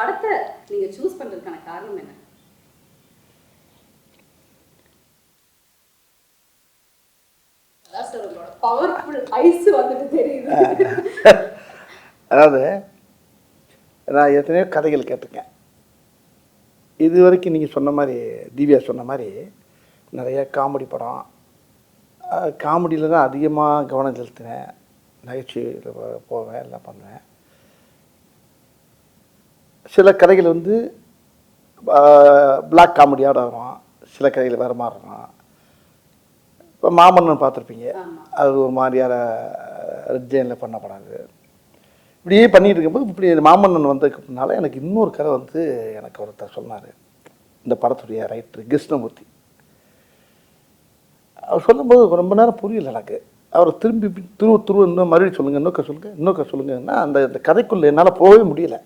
படத்தை நீங்க சூஸ் பண்றதுக்கான காரணம் என்ன? பவர்ஃபுல் ஐஸ் வந்துட்டு தெரியுது. அதாவது நான் எத்தனையோ கதைகள் கேட்டிருக்கேன். இது வரைக்கும் நீங்கள் சொன்ன மாதிரி திவ்யா சொன்ன மாதிரி நிறைய காமெடி படம். காமெடியில் தான் அதிகமாக கவனம் செலுத்தினேன். நகைச்சுவையில் போவேன் எல்லாம் பண்ணுவேன். சில கதைகள் வந்து பிளாக் காமெடியோட வரும் சில கதைகள் வேறு மாதிரி இருக்கும். இப்போ மாமன்னன் பார்த்துருப்பீங்க. அது ஒரு மாதிரியான ஜெயினில் பண்ண படம் அது இப்படியே பண்ணிட்டு இருக்கும்போது இப்படி மாமன்னன் வந்ததுக்கு முன்னால் எனக்கு இன்னொரு கதை வந்து எனக்கு ஒருத்தர் சொன்னார். இந்த படத்துடைய ரைட்டர் கிருஷ்ணமூர்த்தி. அவர் சொல்லும்போது ரொம்ப நேரம் புரியல எனக்கு. அவர் திரும்பி திரும்ப துருவ இன்னும் மறுபடியும் சொல்லுங்கள் இன்னொக்க சொல்லுங்கள் இன்னொக்க சொல்லுங்கன்னா அந்த அந்த கதைக்குள்ளே என்னால் போகவே முடியல.